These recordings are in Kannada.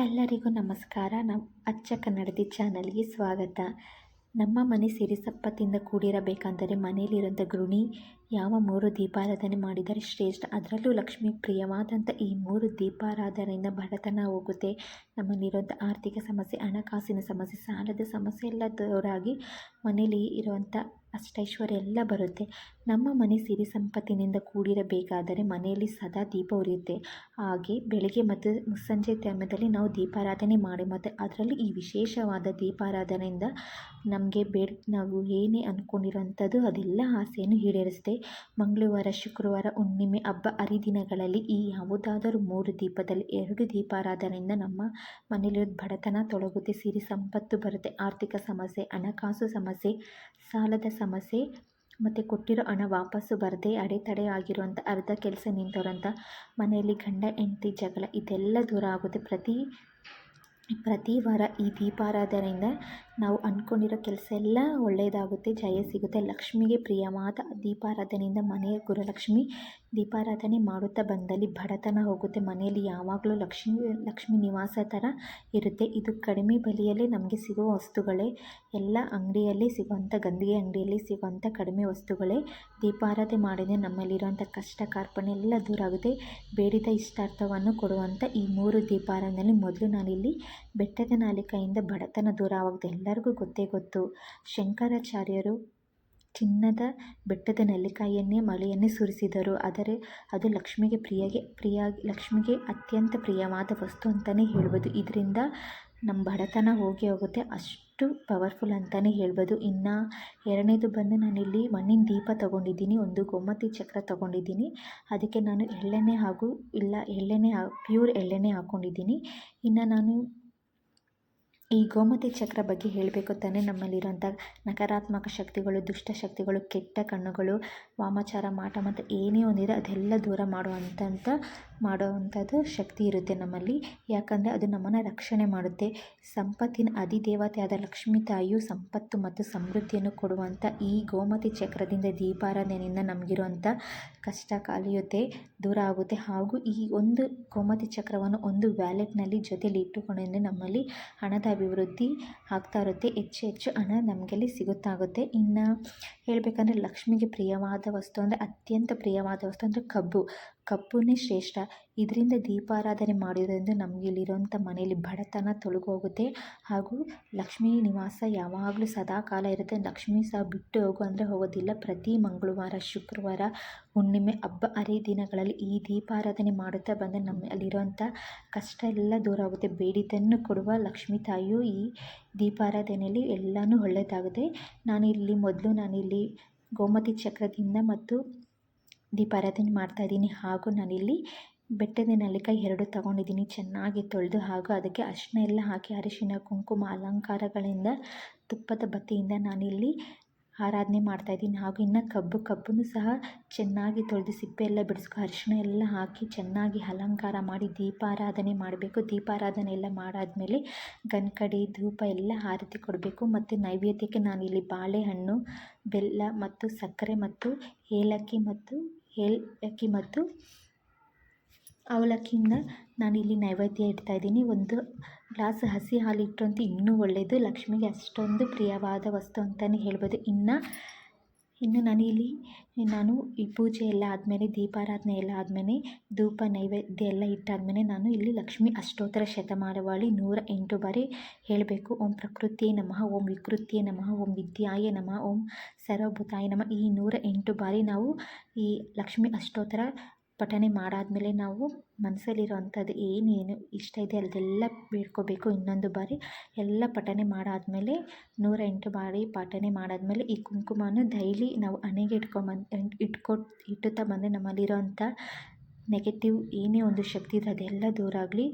ಎಲ್ಲರಿಗೂ ನಮಸ್ಕಾರ. ನಮ್ಮ ಅಚ್ಚ ಕನ್ನಡತಿ ಚಾನಲ್ಗೆ ಸ್ವಾಗತ. ನಮ್ಮ ಮನೆ ಸಿರಿಸಪ್ಪತ್ತಿಂದ ಕೂಡಿರಬೇಕಂದರೆ ಮನೆಯಲ್ಲಿರುವಂಥ ಗೃಣಿ ಯಾವ ಮೂರು ದೀಪಾರಾಧನೆ ಮಾಡಿದರೆ ಶ್ರೇಷ್ಠ? ಅದರಲ್ಲೂ ಲಕ್ಷ್ಮಿ ಪ್ರಿಯವಾದಂಥ ಈ ಮೂರು ದೀಪಾರಾಧನೆಯಿಂದ ಬಡತನ ಹೋಗುತ್ತೆ. ನಮ್ಮಲ್ಲಿರುವಂಥ ಆರ್ಥಿಕ ಸಮಸ್ಯೆ, ಹಣಕಾಸಿನ ಸಮಸ್ಯೆ, ಸಾಲದ ಸಮಸ್ಯೆ ಎಲ್ಲ ದೂರಾಗಿ ಮನೇಲಿ ಇರುವಂಥ ಅಷ್ಟೈಶ್ವರ್ಯ ಎಲ್ಲ ಬರುತ್ತೆ. ನಮ್ಮ ಮನೆ ಸಿರಿ ಸಂಪತ್ತಿನಿಂದ ಕೂಡಿರಬೇಕಾದರೆ ಮನೆಯಲ್ಲಿ ಸದಾ ದೀಪ ಉರಿಯುತ್ತೆ. ಹಾಗೆ ಬೆಳಗ್ಗೆ ಮತ್ತು ಮುಸ್ಸಂಜೆ ಟೈಮದಲ್ಲಿ ನಾವು ದೀಪಾರಾಧನೆ ಮಾಡಿ ಮತ್ತು ಅದರಲ್ಲಿ ಈ ವಿಶೇಷವಾದ ದೀಪಾರಾಧನೆಯಿಂದ ನಮಗೆ ಬೇಡ, ನಾವು ಏನೇ ಅಂದ್ಕೊಂಡಿರೋಂಥದ್ದು ಅದೆಲ್ಲ ಆಸೆಯನ್ನು ಈಡೇರಿಸುತ್ತೆ. ಮಂಗಳವಾರ, ಶುಕ್ರವಾರ, ಹುಣ್ಣಿಮೆ, ಹಬ್ಬ, ಹರಿದಿನಗಳಲ್ಲಿ ಈ ಯಾವುದಾದರೂ ಮೂರು ದೀಪದಲ್ಲಿ ಎರಡು ದೀಪಾರಾಧನೆಯಿಂದ ನಮ್ಮ ಮನೆಯಲ್ಲಿರೋದು ಬಡತನ ತೊಲಗುತ್ತೆ ಸಿರಿ ಸಂಪತ್ತು ಬರುತ್ತೆ. ಆರ್ಥಿಕ ಸಮಸ್ಯೆ, ಹಣಕಾಸು ಸಮಸ್ಯೆ, ಸಾಲದ ಸಮಸ್ಯೆ ಮತ್ತು ಕೊಟ್ಟಿರೋ ಹಣ ವಾಪಸ್ಸು ಬರದೇ ಅಡೆತಡೆ ಆಗಿರುವಂಥ ಅರ್ಧ ಕೆಲಸ ನಿಂತವರಂಥ ಮನೆಯಲ್ಲಿ ಗಂಡ, ಹೆಂಡತಿ ಜಗಳ ಇದೆಲ್ಲ ದೂರ ಆಗುತ್ತೆ ಪ್ರತಿ ಪ್ರತಿ ವಾರ ಈ ದೀಪಾರಾಧನೆಯಿಂದ ನಾವು ಅಂದ್ಕೊಂಡಿರೋ ಕೆಲಸ ಎಲ್ಲ ಒಳ್ಳೆಯದಾಗುತ್ತೆ ಜಯ ಸಿಗುತ್ತೆ. ಲಕ್ಷ್ಮಿಗೆ ಪ್ರಿಯವಾದ ದೀಪಾರಾಧನೆಯಿಂದ ಮನೆಯ ಗುರುಲಕ್ಷ್ಮಿ ದೀಪಾರಾಧನೆ ಮಾಡುತ್ತಾ ಬಂದಲ್ಲಿ ಬಡತನ ಹೋಗುತ್ತೆ. ಮನೆಯಲ್ಲಿ ಯಾವಾಗಲೂ ಲಕ್ಷ್ಮಿ ಲಕ್ಷ್ಮಿ ನಿವಾಸ ಥರ ಇರುತ್ತೆ. ಇದು ಕಡಿಮೆ ಬೆಲೆಯಲ್ಲೇ ನಮಗೆ ಸಿಗೋ ವಸ್ತುಗಳೇ. ಎಲ್ಲ ಅಂಗಡಿಯಲ್ಲಿ ಸಿಗುವಂಥ, ಗಂದಿಗೆ ಅಂಗಡಿಯಲ್ಲಿ ಸಿಗುವಂಥ ಕಡಿಮೆ ವಸ್ತುಗಳೇ. ದೀಪಾರಾಧನೆ ಮಾಡಿದರೆ ನಮ್ಮಲ್ಲಿರುವಂಥ ಕಷ್ಟ, ಕಾರ್ಪಣ್ಯ ಎಲ್ಲ ದೂರ ಆಗುತ್ತೆ. ಬೇಡಿದ ಇಷ್ಟಾರ್ಥವನ್ನು ಕೊಡುವಂಥ ಈ ಮೂರು ದೀಪಾರಾಧನೆ ಮೊದಲು ನಾನಿಲ್ಲಿ ಬೆಟ್ಟದ ನಾಲಿಕೆಯಿಂದ ಬಡತನ ದೂರವಾಗುತ್ತೆ ಎಲ್ಲರಿಗೂ ಗೊತ್ತೇ ಗೊತ್ತು. ಶಂಕರಾಚಾರ್ಯರು ಚಿನ್ನದ ಬೆಟ್ಟದ ನೆಲ್ಲಿಕಾಯಿಯನ್ನೇ ಮಳೆಯನ್ನೇ ಸುರಿಸಿದರು. ಆದರೆ ಅದು ಲಕ್ಷ್ಮಿಗೆ ಪ್ರಿಯಗೆ, ಪ್ರಿಯ, ಲಕ್ಷ್ಮಿಗೆ ಅತ್ಯಂತ ಪ್ರಿಯವಾದ ವಸ್ತು ಅಂತಲೇ ಹೇಳ್ಬೋದು. ಇದರಿಂದ ನಮ್ಮ ಬಡತನ ಹೋಗಿ ಹೋಗುತ್ತೆ. ಅಷ್ಟು ಪವರ್ಫುಲ್ ಅಂತಲೇ ಹೇಳ್ಬೋದು. ಇನ್ನು ಎರಡನೇದು ಬಂದು ನಾನಿಲ್ಲಿ ಮಣ್ಣಿನ ದೀಪ ತೊಗೊಂಡಿದ್ದೀನಿ. ಒಂದು ಗೋಮತಿ ಚಕ್ರ ತೊಗೊಂಡಿದ್ದೀನಿ. ಅದಕ್ಕೆ ನಾನು ಎಳ್ಳೆಣ್ಣೆ ಹಾಗೂ, ಇಲ್ಲ, ಎಳ್ಳೆಣ್ಣೆ ಪ್ಯೂರ್ ಎಳ್ಳೆಣ್ಣೆ ಹಾಕ್ಕೊಂಡಿದ್ದೀನಿ ಇನ್ನು ನಾನು ಈ ಗೋಮತಿ ಚಕ್ರ ಬಗ್ಗೆ ಹೇಳಬೇಕು ತಾನೇ. ನಮ್ಮಲ್ಲಿರುವಂಥ ನಕಾರಾತ್ಮಕ ಶಕ್ತಿಗಳು, ದುಷ್ಟ ಶಕ್ತಿಗಳು, ಕೆಟ್ಟ ಕಣ್ಣುಗಳು, ವಾಮಾಚಾರ, ಮಾಟ, ಮತ್ತು ಏನೇ ಒಂದಿದೆ ಅದೆಲ್ಲ ದೂರ ಮಾಡುವಂಥಂಥ ಮಾಡುವಂಥದ್ದು ಶಕ್ತಿ ಇರುತ್ತೆ ನಮ್ಮಲ್ಲಿ. ಯಾಕಂದರೆ ಅದು ನಮ್ಮನ್ನು ರಕ್ಷಣೆ ಮಾಡುತ್ತೆ. ಸಂಪತ್ತಿನ ಅಧಿದೇವತೆಯಾದ ಲಕ್ಷ್ಮೀ ತಾಯಿಯು ಸಂಪತ್ತು ಮತ್ತು ಸಮೃದ್ಧಿಯನ್ನು ಕೊಡುವಂಥ ಈ ಗೋಮತಿ ಚಕ್ರದಿಂದ ದೀಪಾರಾಧನೆಯಿಂದ ನಮಗಿರುವಂಥ ಕಷ್ಟ ಕಲಿಯುತ್ತೆ, ದೂರ ಆಗುತ್ತೆ. ಹಾಗೂ ಈ ಒಂದು ಗೋಮತಿ ಚಕ್ರವನ್ನು ಒಂದು ವ್ಯಾಲೆಟ್ನಲ್ಲಿ ಜೊತೆಲಿ ಇಟ್ಟುಕೊಂಡ್ರೆ ನಮ್ಮಲ್ಲಿ ಹಣದ ಅಭಿವೃದ್ಧಿ ಆಗ್ತಾ ಇರುತ್ತೆ. ಹೆಚ್ಚು ಹೆಚ್ಚು ಹಣ ನಮಗಲ್ಲಿ ಸಿಗುತ್ತಾಗುತ್ತೆ. ಇನ್ನು ಹೇಳಬೇಕಂದ್ರೆ ಲಕ್ಷ್ಮಿಗೆ ಪ್ರಿಯವಾದ ವಸ್ತು ಅಂದರೆ ಅತ್ಯಂತ ಪ್ರಿಯವಾದ ವಸ್ತು ಅಂದರೆ ಕಬ್ಬು. ಕಬ್ಬುನೇ ಶ್ರೇಷ್ಠ. ಇದರಿಂದ ದೀಪಾರಾಧನೆ ಮಾಡೋದ್ರಿಂದ ನಮಗೆ ಇಲ್ಲಿರುವಂಥ ಮನೆಯಲ್ಲಿ ಬಡತನ ತೊಲಗೋಗುತ್ತೆ. ಹಾಗೂ ಲಕ್ಷ್ಮೀ ನಿವಾಸ ಯಾವಾಗಲೂ ಸದಾ ಕಾಲ ಇರುತ್ತೆ. ಲಕ್ಷ್ಮೀ ಸಹ ಬಿಟ್ಟು ಹೋಗು ಅಂದರೆ ಹೋಗೋದಿಲ್ಲ. ಪ್ರತಿ ಮಂಗಳವಾರ, ಶುಕ್ರವಾರ, ಹುಣ್ಣಿಮೆ, ಹಬ್ಬ ಹರಿದಿನಗಳಲ್ಲಿ ಈ ದೀಪಾರಾಧನೆ ಮಾಡುತ್ತಾ ಬಂದರೆ ನಮ್ಮ ಅಲ್ಲಿರುವಂಥ ಕಷ್ಟ ಎಲ್ಲ ದೂರ ಆಗುತ್ತೆ. ಬೇಡಿದ್ದನ್ನು ಕೊಡುವ ಲಕ್ಷ್ಮೀ ತಾಯಿಯು ಈ ದೀಪಾರಾಧನೆಯಲ್ಲಿ ಎಲ್ಲನೂ ಒಳ್ಳೆಯದಾಗುತ್ತೆ. ನಾನಿಲ್ಲಿ ಮೊದಲು ನಾನಿಲ್ಲಿ ಗೋಮತಿ ಚಕ್ರದಿಂದ ಮತ್ತು ದೀಪಾರಾಧನೆ ಮಾಡ್ತಾಯಿದ್ದೀನಿ ಹಾಗೂ ನಾನಿಲ್ಲಿ ಬೆಟ್ಟದ ನೆಲ್ಲಿಕಾಯಿ ಎರಡು ತಗೊಂಡಿದ್ದೀನಿ. ಚೆನ್ನಾಗಿ ತೊಳೆದು ಹಾಗೂ ಅದಕ್ಕೆ ಅರಿಶಿನ ಎಲ್ಲ ಹಾಕಿ ಅರಿಶಿನ ಕುಂಕುಮ, ಅಲಂಕಾರಗಳಿಂದ ತುಪ್ಪದ ಬತ್ತಿಯಿಂದ ನಾನಿಲ್ಲಿ ಆರಾಧನೆ ಮಾಡ್ತಾ ಇದ್ದೀನಿ. ಹಾಗೂ ಇನ್ನು ಕಬ್ಬು, ಕಬ್ಬನ್ನು ಸಹ ಚೆನ್ನಾಗಿ ತೊಳೆದು ಸಿಪ್ಪೆ ಎಲ್ಲ ಬಿಡಿಸ್ಕೊ ಅರಿಶಿನ ಎಲ್ಲ ಹಾಕಿ ಚೆನ್ನಾಗಿ ಅಲಂಕಾರ ಮಾಡಿ ದೀಪಾರಾಧನೆ ಮಾಡಬೇಕು. ದೀಪಾರಾಧನೆ ಎಲ್ಲ ಮಾಡಾದಮೇಲೆ ಗನ್ಕಡಿ, ಧೂಪ ಎಲ್ಲ ಆರತಿ ಕೊಡಬೇಕು. ಮತ್ತು ನೈವೇದ್ಯಕ್ಕೆ ನಾನಿಲ್ಲಿ ಬಾಳೆಹಣ್ಣು, ಬೆಲ್ಲ ಮತ್ತು ಸಕ್ಕರೆ ಮತ್ತು ಏಲಕ್ಕಿ ಮತ್ತು ಏಲಕ್ಕಿ ಮತ್ತು ಅವಲಕ್ಕಿಯಿಂದ ನಾನಿಲ್ಲಿ ನೈವೇದ್ಯ ಇಡ್ತಾಯಿದ್ದೀನಿ ಒಂದು ಗ್ಲಾಸ್ ಹಸಿ ಹಾಲು ಇಟ್ಟರಂತೂ ಇನ್ನೂ ಒಳ್ಳೆಯದು ಲಕ್ಷ್ಮಿಗೆ ಅಷ್ಟೊಂದು ಪ್ರಿಯವಾದ ವಸ್ತು ಅಂತಲೇ ಹೇಳ್ಬೋದು. ಇನ್ನು ಇನ್ನು ನಾನಿಲ್ಲಿ, ನಾನು ಈ ಪೂಜೆ ಎಲ್ಲ ಆದಮೇಲೆ, ದೀಪಾರಾಧನೆ ಎಲ್ಲ ಆದಮೇಲೆ, ಧೂಪ, ನೈವೇದ್ಯ ಎಲ್ಲ ಇಟ್ಟಾದಮೇಲೆ ನಾನು ಇಲ್ಲಿ ಲಕ್ಷ್ಮಿ ಅಷ್ಟೋತ್ತರ ಶತಮಾನವಾಳಿ ನೂರ ಎಂಟು ಬಾರಿ ಹೇಳಬೇಕು. ಓಂ ಪ್ರಕೃತಿಯೇ ನಮಃ, ಓಂ ವಿಕೃತಿಯೇ ನಮಃ, ಓಂ ವಿದ್ಯಾಯ ನಮಃ, ಓಂ ಸರ್ವಭೂತಾಯ ನಮಃ. ಈ ನೂರ ಎಂಟು ಬಾರಿ ನಾವು ಈ ಲಕ್ಷ್ಮಿ ಅಷ್ಟೋತ್ತರ ಪಠನೆ ಮಾಡಾದಮೇಲೆ ನಾವು ಮನಸ್ಸಲ್ಲಿರೋವಂಥದ್ದು ಏನೇನು ಇಷ್ಟ ಇದೆ ಅದೆಲ್ಲ ಬೇಡ್ಕೋಬೇಕು. ಇನ್ನೊಂದು ಬಾರಿ ಎಲ್ಲ ಪಠಣೆ ಮಾಡಾದಮೇಲೆ ನೂರ ಎಂಟು ಬಾರಿ ಪಠಣೆ ಮಾಡಾದಮೇಲೆ ಈ ಕುಂಕುಮನ ಡೈಲಿ ನಾವು ಹಣೆಗೆ ಇಟ್ಕೊಂಬಂದು ಇಟ್ಕೊ, ಇಟ್ಟುತ್ತಾ ಬಂದರೆ ನಮ್ಮಲ್ಲಿರೋವಂಥ ನೆಗೆಟಿವ್ ಏನೇ ಒಂದು ಶಕ್ತಿ ಇದೆ ಅದೆಲ್ಲ ದೂರ ಆಗಲಿ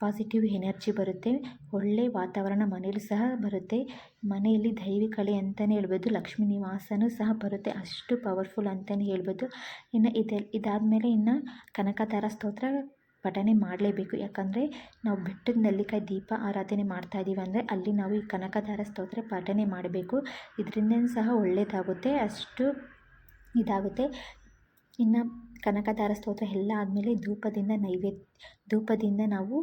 ಪಾಸಿಟಿವ್ ಎನರ್ಜಿ ಬರುತ್ತೆ ಒಳ್ಳೆಯ ವಾತಾವರಣ ಮನೇಲಿ ಸಹ ಬರುತ್ತೆ. ಮನೆಯಲ್ಲಿ ದೈವಿಕಳೆ ಅಂತಲೇ ಹೇಳ್ಬೋದು, ಲಕ್ಷ್ಮೀ ನಿವಾಸವೂ ಸಹ ಬರುತ್ತೆ, ಅಷ್ಟು ಪವರ್ಫುಲ್ ಅಂತಲೇ ಹೇಳ್ಬೋದು. ಇನ್ನು ಇದೆಲ್ಲ ಇದಾದಮೇಲೆ ಇನ್ನು ಕನಕದಾರ ಸ್ತೋತ್ರ ಪಠನೆ ಮಾಡಲೇಬೇಕು. ಯಾಕಂದರೆ ನಾವು ಬೆಟ್ಟದ ನೆಲ್ಲಿಕಾಯಿ ದೀಪ ಆರಾಧನೆ ಮಾಡ್ತಾ ಇದ್ದೀವಿ ಅಂದರೆ ಅಲ್ಲಿ ನಾವು ಈ ಕನಕಧಾರ ಸ್ತೋತ್ರ ಪಠನೆ ಮಾಡಬೇಕು. ಇದರಿಂದ ಸಹ ಒಳ್ಳೆಯದಾಗುತ್ತೆ ಅಷ್ಟು ಇದಾಗುತ್ತೆ. ಇನ್ನು ಕನಕಧಾರ ಸ್ತೋತ್ರ ಎಲ್ಲ ಆದಮೇಲೆ ಧೂಪದಿಂದ ನೈವೇದ್ಯ ಧೂಪದಿಂದ ನಾವು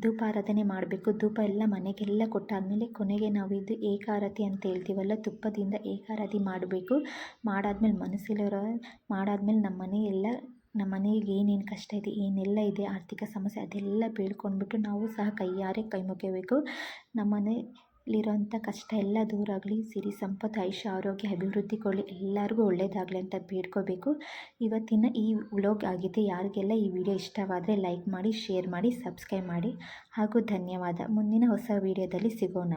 ಧೂಪಾರಾಧನೆ ಮಾಡಬೇಕು. ಧೂಪ ಎಲ್ಲ ಮನೆಗೆಲ್ಲ ಕೊಟ್ಟಾದಮೇಲೆ ಕೊನೆಗೆ ನಾವು ಇದು ಏಕಾರತಿ ಅಂತ ಹೇಳ್ತೀವಲ್ಲ, ತುಪ್ಪದಿಂದ ಏಕಾರತಿ ಮಾಡಬೇಕು. ಮಾಡಾದ್ಮೇಲೆ ಮನಸ್ಸಲ್ಲಿರೋ ಮಾಡಾದ್ಮೇಲೆ ನಮ್ಮ ಮನೆ ಎಲ್ಲ, ನಮ್ಮ ಮನೆಗೆ ಏನೇನು ಕಷ್ಟ ಇದೆ, ಏನೆಲ್ಲ ಇದೆ, ಆರ್ಥಿಕ ಸಮಸ್ಯೆ ಅದೆಲ್ಲ ಬೇಡ್ಕೊಂಡ್ಬಿಟ್ಟು ನಾವು ಸಹ ಕೈಯಾರೆ ಕೈ ಮುಗಿಬೇಕು ನಮ್ಮ ಮನೆಯಲ್ಲಿರೋಂಥ ಕಷ್ಟ ಎಲ್ಲ ದೂರ ಆಗಲಿ, ಸಿರಿ ಸಂಪತ್ತು, ಆಯುಷ್ಯ, ಆರೋಗ್ಯ, ಅಭಿವೃದ್ಧಿ ಕೊಡಲಿ ಎಲ್ಲರಿಗೂ ಒಳ್ಳೆಯದಾಗಲಿ ಅಂತ ಬೇಡ್ಕೋಬೇಕು. ಇವತ್ತಿನ ಈ ವ್ಲಾಗ್ ಆಗಿದೆ ಯಾರಿಗೆಲ್ಲ ಈ ವಿಡಿಯೋ ಇಷ್ಟವಾದರೆ ಲೈಕ್ ಮಾಡಿ, ಶೇರ್ ಮಾಡಿ, ಸಬ್ಸ್ಕ್ರೈಬ್ ಮಾಡಿ. ಹಾಗೂ ಧನ್ಯವಾದ. ಮುಂದಿನ ಹೊಸ ವಿಡಿಯೋದಲ್ಲಿ ಸಿಗೋಣ.